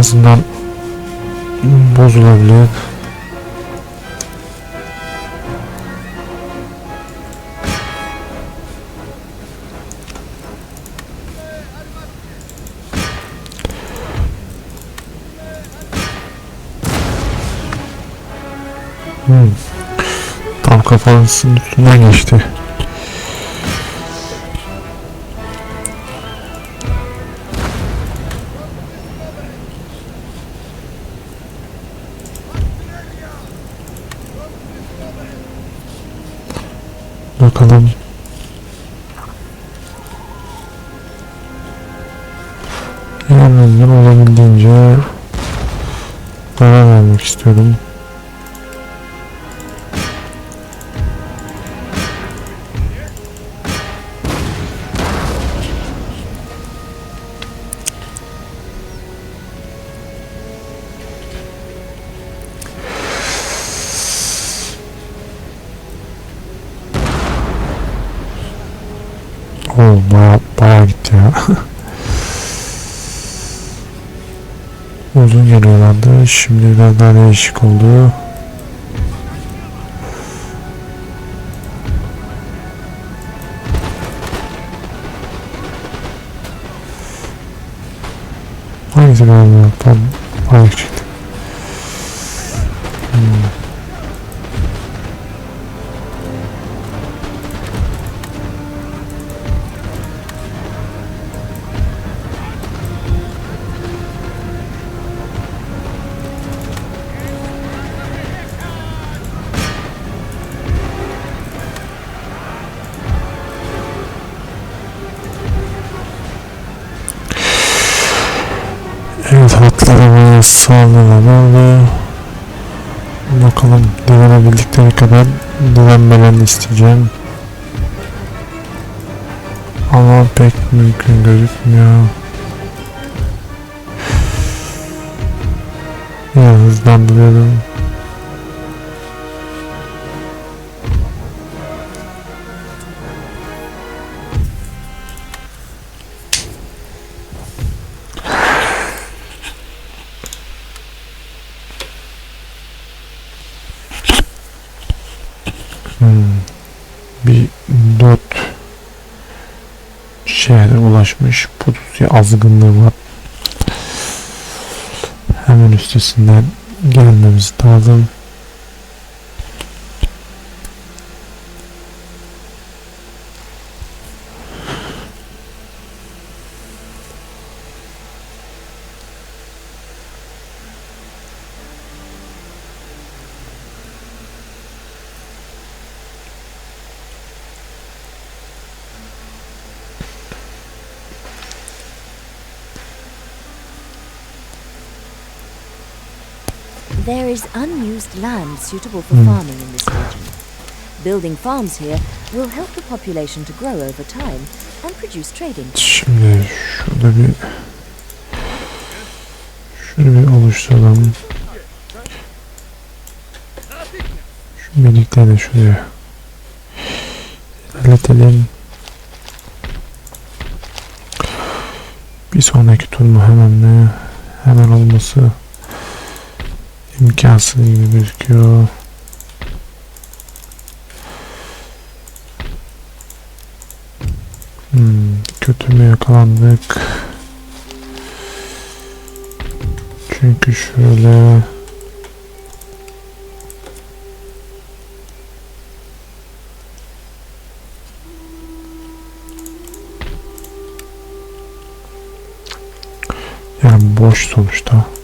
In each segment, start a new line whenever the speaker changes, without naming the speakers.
azından bozulabilir. Hmm. Tam kafasının üstünden geçti. Bakalım. Şimdi biraz daha değişik oldu. Hangisi galiba? Tam balık çıktı. Hatlarımı sağlamalı. Bakalım direnebildikleri kadar direnmelerini isteyeceğim. Ama pek mümkün gözükmüyor. Ya hızlandırıyorum. Ulaşmış. Putusya azgınlığı var. Hemen üstesinden gelmemiz lazım.
There is unused land suitable for
Hmm.
farming in this region. Building farms here will help the population to grow over time and produce trading.
Şimdi şurada bir şunu bir oluşturalım. Şu de şuraya ilerletelim. Bir sonraki tur mu hemen mi? Hemen olması imkansız gibi gözüküyor. Hmm, kötü mü yakalandık? Çünkü şöyle yani boş sonuçta.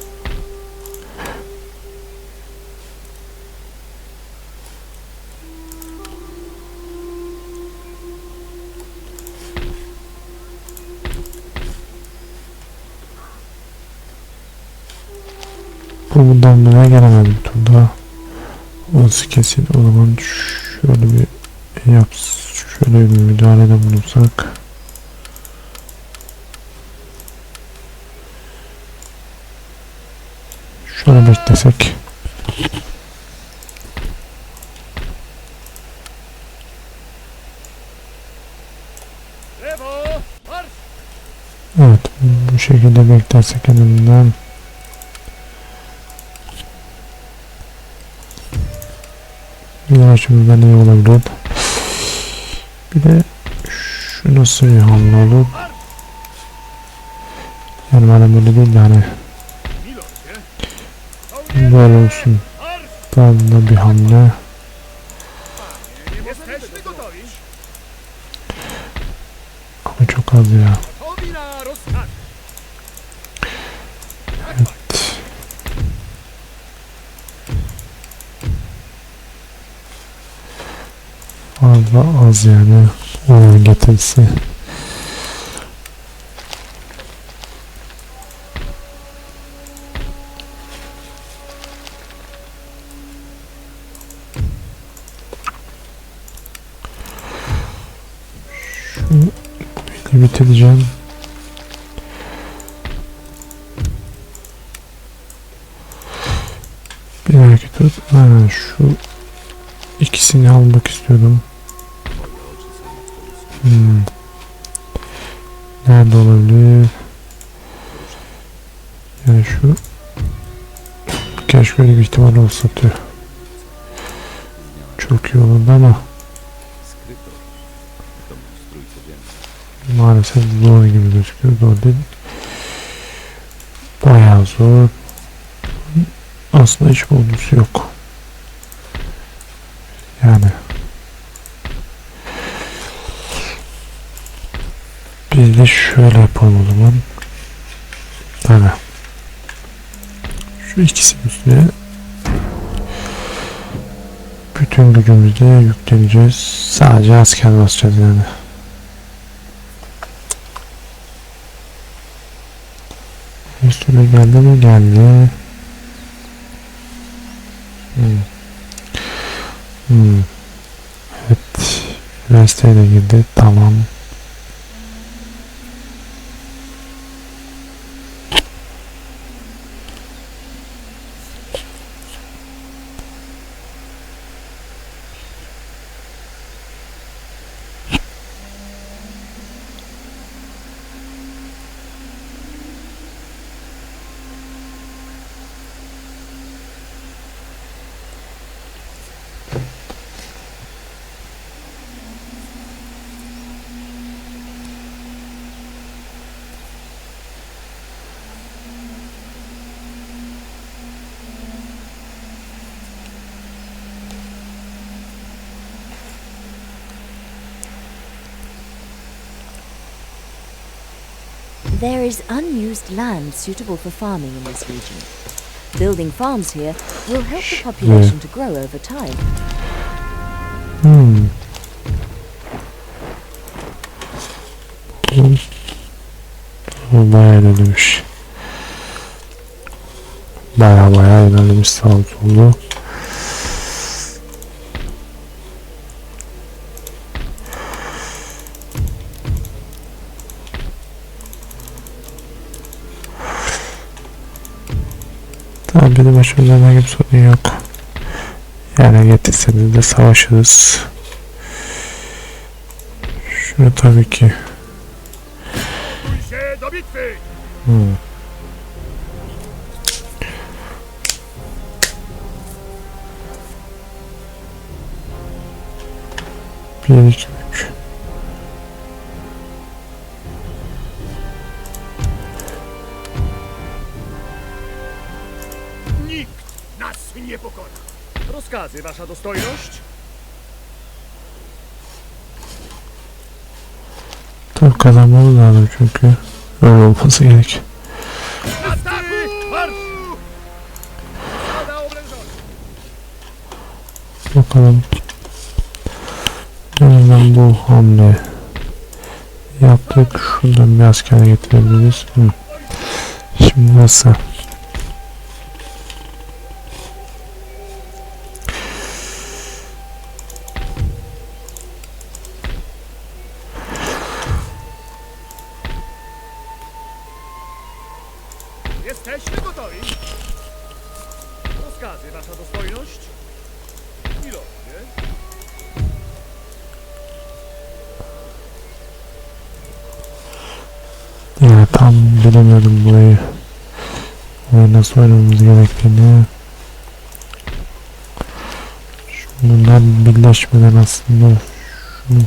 Buraya gelemedim turda. Orası kesin. O zaman şöyle bir yap, şöyle bir müdahalede bulunsak. Şöyle beklesek. Evet bu şekilde beklersek en azından Bir açımızdan iyi olabilir. Bir de şu nasıl bir hamle olur? Yani bana böyle değil de hani böyle olsun. Tarzında bir hamle. Ama çok az ya. Fazla az yani. Oyun getirisi. Zor gibi gözüküyor. Zor değil. Bayağı zor. Aslında hiç bonusu yok. Yani Biz de şöyle yapalım o zaman. Tabii. Şu ikisinin üstüne bütün gücümüzle yükleneceğiz. Sadece asker basacağız yani. Üstüne geldi mi? Geldi. Hmm. Hmm. Evet. Üniversiteye de girdi. Tamam.
There is unused land suitable for farming in this region. Building farms here will help the population to grow over time.
Hmm. Bayağı ilerlemiş. Bayağı bayağı ilerlemiş benim açımdan herhangi bir sorun yok. Yani getirseniz de savaşırız. Şunu tabii ki. Hmm.
Nikt nas nie pokona. Rozkazy, wasza dostojność?
Tabii kazanmamız lazım çünkü. Öyle olması gerek. Bakalım. En azından bu hamle yaptık. Şuradan bir asker getirebiliriz. Hı. Şimdi nasıl? Bilemiyorum burayı. Burayı nasıl oynamamız gerektiğini. Bunlar birleşmeden aslında şunu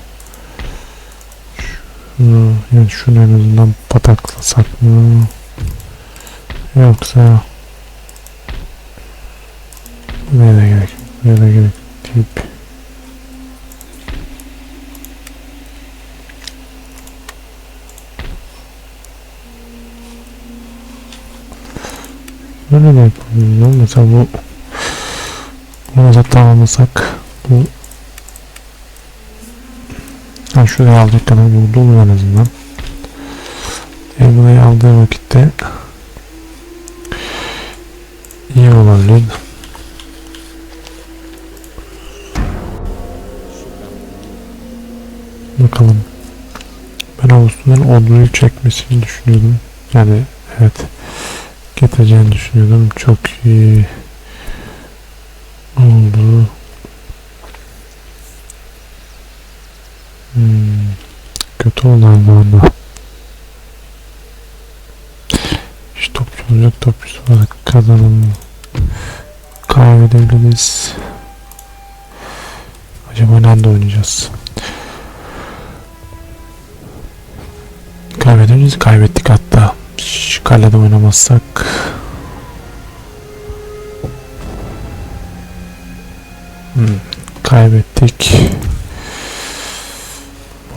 şunu yani şunu en azından pataklasak mı? Yoksa Buraya da gerek. Buraya gerek deyip Böyle de yapabiliriz. ama Mesela bu bunu mesela tamamlasak bu ha şuraya alacak kadar buldu olur en azından. E burayı aldığı vakitte iyi olabilir. Bakalım. Ben Ağustos'un orduyu çekmesini düşünüyordum. Yani evet getireceğini düşünüyordum. Çok iyi oldu. Hmm, kötü aynı anda. Hiç topçu olacak topçusu var. Kazanım. Kaybedebiliriz. Acaba nerede oynayacağız? Kaybedebiliriz. Kaybettik hatta. Şu kalede oynamazsak Kaybettik.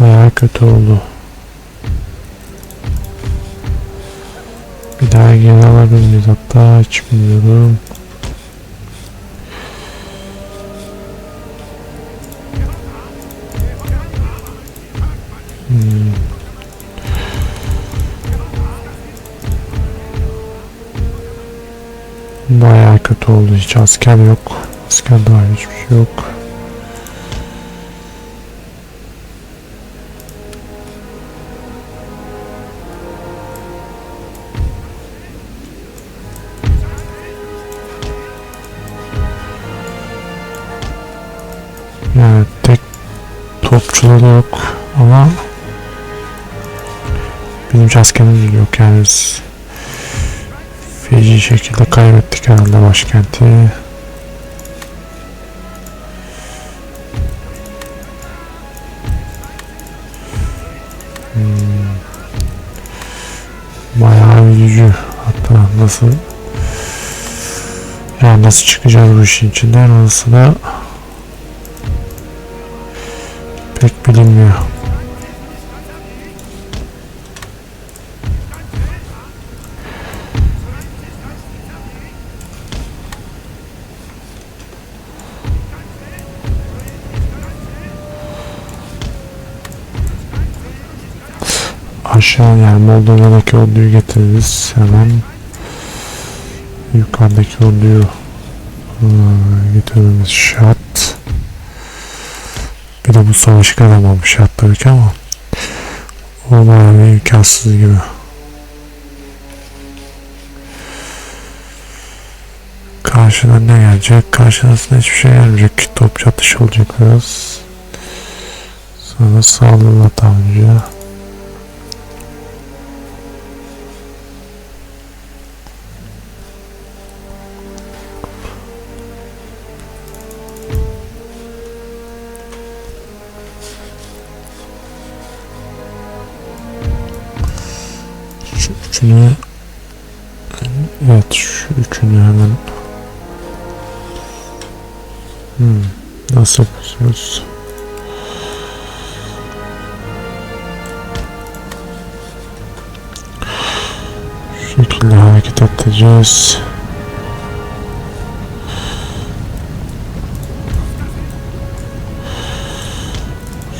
Bayağı kötü oldu. Bir daha geri alabilir miyiz hatta hiç bilmiyorum. Hmm. Bayağı kötü oldu. Hiç asker yok. Asker dahil hiçbir şey yok. Yani tek topçuları yok ama bizim askerimiz yok yani biz feci şekilde kaybettik herhalde başkenti. Üzücü. Hatta nasıl yani nasıl çıkacağız bu işin içinden orası da pek bilinmiyor. Aşağı yani Moldova'daki orduyu getiririz. Hemen yukarıdaki orduyu ıı, getirmemiz şart. Bir de bu savaşı kazanmamış şart tabii ki ama o bayağı imkansız gibi. Karşıdan ne gelecek? Karşısında hiçbir şey gelmeyecek topçu atışı olacak biraz. Sonra saldırı tabanca Üçünü Evet şu üçünü hemen hmm, Nasıl yapıyorsunuz? Şu şekilde hareket edeceğiz.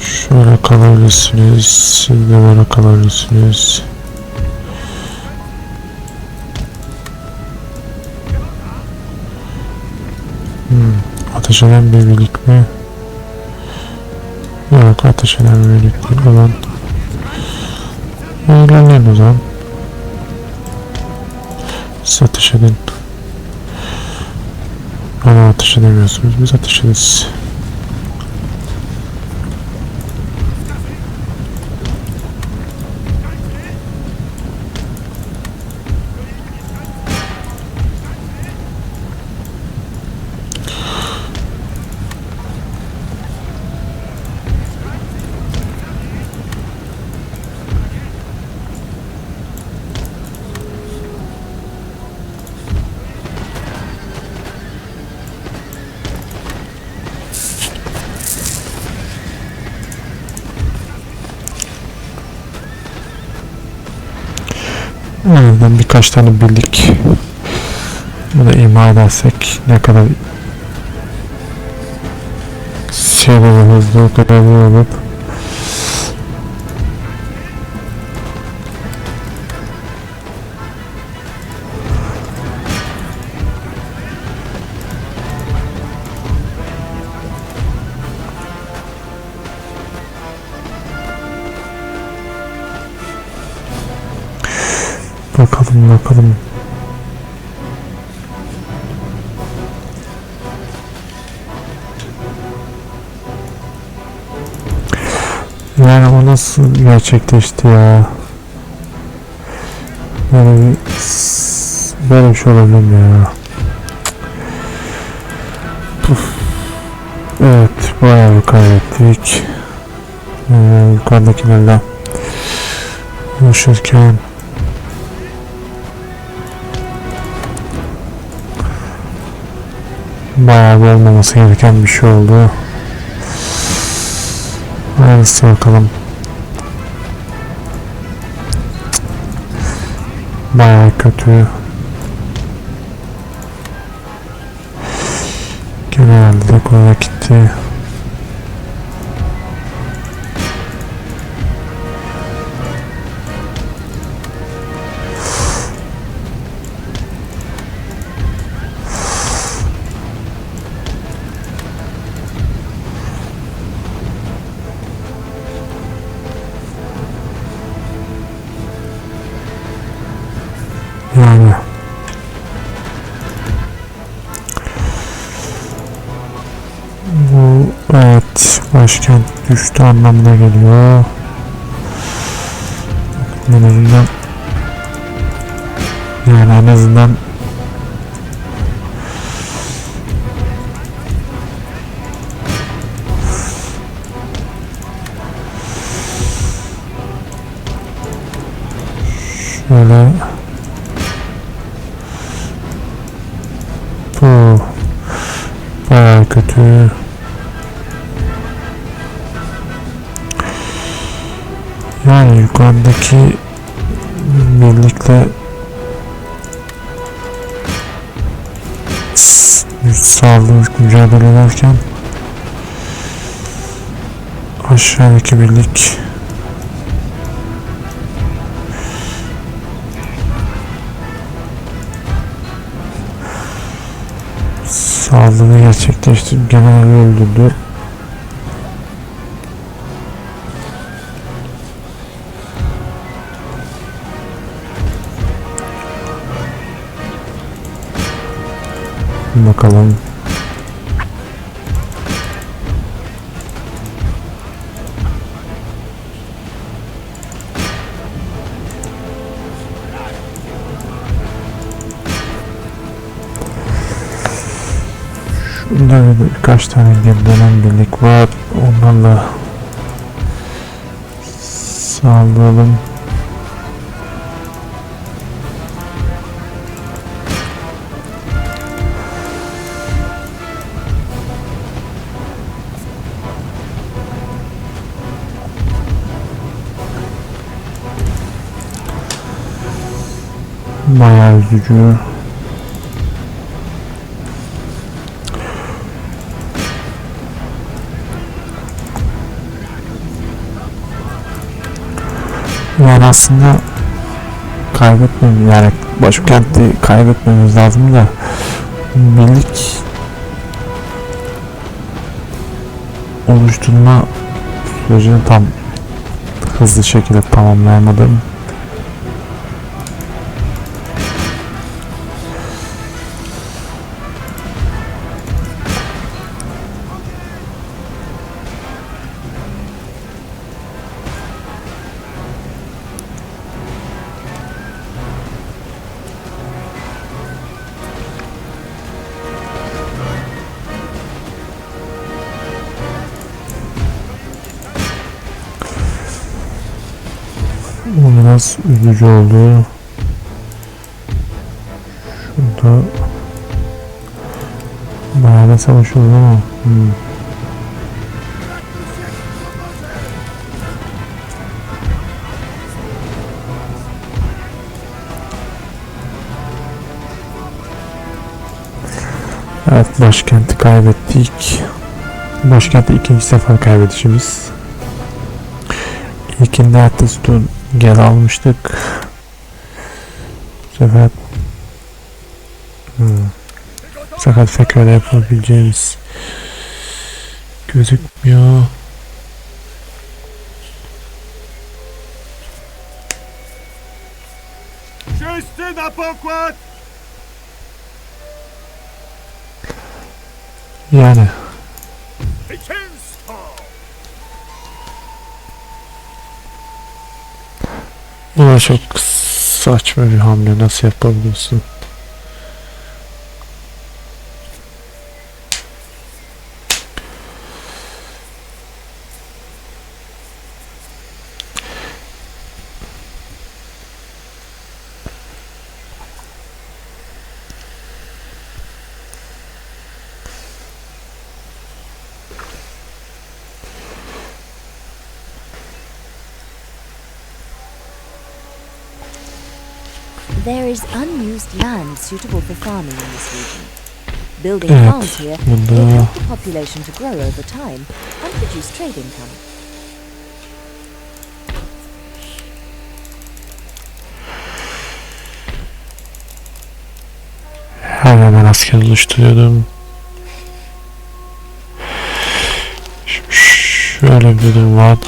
Şöyle kalabilirsiniz. Siz de böyle kalabilirsiniz. Ateş eden bir birlik mi? Yok ateş eden bir birlik değil. O zaman ilerleyin o zaman. Siz ateş edin. Ama ateş edemiyorsunuz. Biz ateş ederiz. Azından birkaç tane birlik bunu ima edersek ne kadar seri ve hızlı olup Bakalım bakalım. Yani o nasıl gerçekleşti ya? Bir, böyle bir şey olabilir mi ya? Puf. Evet, bayağı bir kaybettik. Ee, yukarıdakilerle uğraşırken bayağı olmaması gereken bir şey oldu. Hayırlısı bakalım. Bayağı kötü. Genelde de kolay gitti. Düştü anlamına geliyor. En azından yani en azından şöyle birlikle s- sağlık mücadele ederken aşağıdaki birlik saldırı gerçekleştirip generali öldürdü. Bakalım. Şurada birkaç tane geri birlik var. Onlarla sağlayalım. Bayağı üzücü. Yani aslında kaybetmemiz yani başkenti kaybetmemiz lazım da birlik oluşturma sürecini tam hızlı şekilde tamamlayamadım. Bu biraz üzücü oldu. Şurada bayağı da savaş oldu ama. Hmm. Evet başkenti kaybettik. Başkenti ikinci sefer kaybedişimiz. İlkinde hatta Stone geri almıştık. Bu sefer hmm. Sefer Fekör'e yapabileceğimiz gözükmüyor. Yani bu da çok saçma bir hamle. Nasıl yapabiliyorsun?
There is unused land suitable for farming in this region. Building farms here will help the population to grow over time and produce trade income.
hemen asker oluşturuyordum. Şimdi şöyle bir durum var.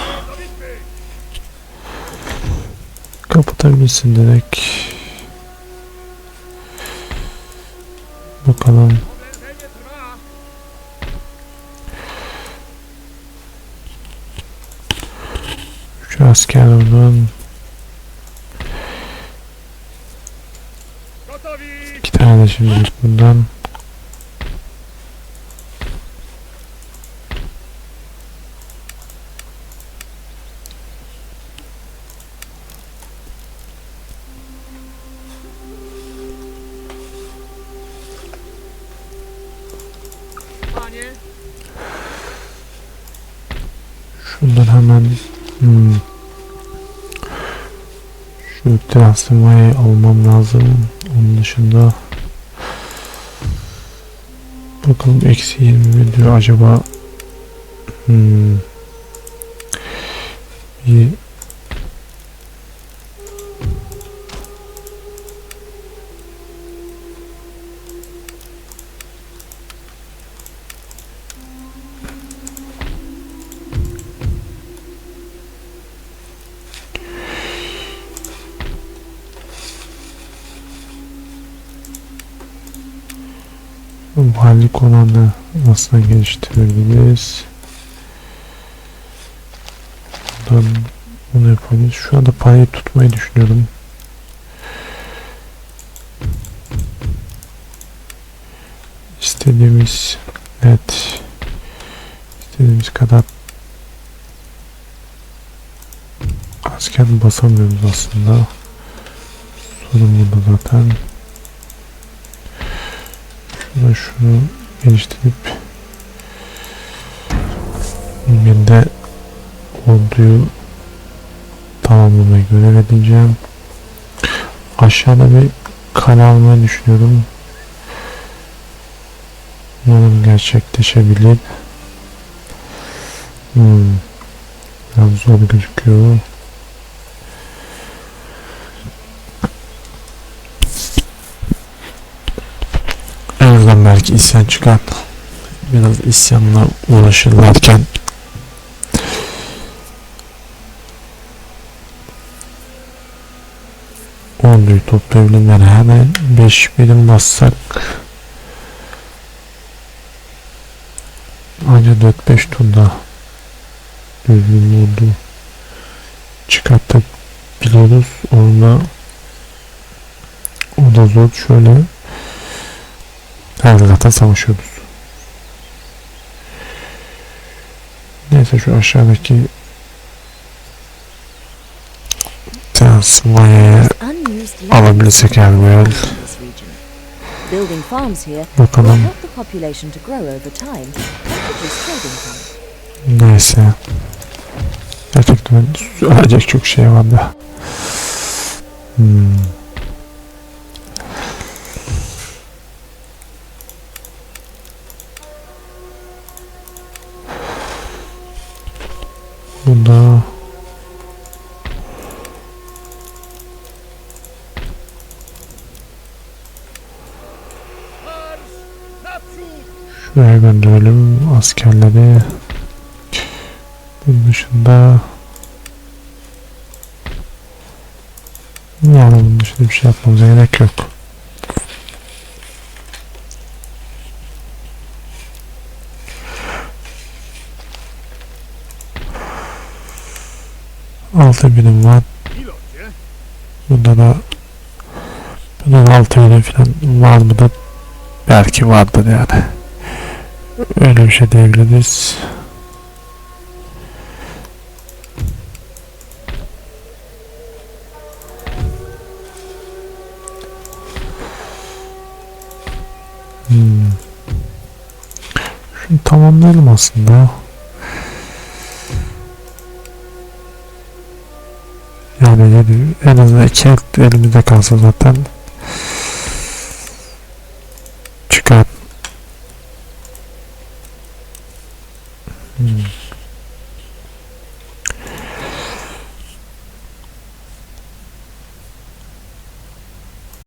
Kapatabilirsin direkt.
Gotowi!
iki tane de şimdilik bundan. Şundan hemen hmm. Şu transformayı almam lazım. Onun dışında bakalım eksi 20 diyor acaba hmm. bir Vali konağını nasıl geliştirebiliriz? Buradan bunu yapabiliriz. Şu anda parayı tutmayı düşünüyorum. İstediğimiz evet istediğimiz kadar asker basamıyoruz aslında. Sorun burada zaten. Şurada şunu geliştirip Bugün orduyu tamamlamaya görev edeceğim. Aşağıda bir kale almayı düşünüyorum. Umarım gerçekleşebilir. Hmm. Biraz zor gözüküyor. En belki isyan çıkar. Biraz isyanla uğraşırlarken orduyu toplayabilirler. Hemen 5 birim bassak ancak 4-5 turda düzgün ordu çıkartabiliyoruz. Onunla o da zor. Şöyle her zaten savaşıyoruz. Neyse şu aşağıdaki
land
alabilirsek yani Bakalım. Neyse. Gerçekten söyleyecek çok şey var da. Hmm. Bunda şuraya gönderelim askerleri. Bunun dışında yani bunun dışında bir şey yapmamıza gerek yok. Altı birim var. Bunda da bunun altı birim falan var mı da belki vardır yani. Öyle bir şey diyebiliriz. Hmm. Şunu tamamlayalım aslında. Yani yedi- en azından iki el elimizde kalsa zaten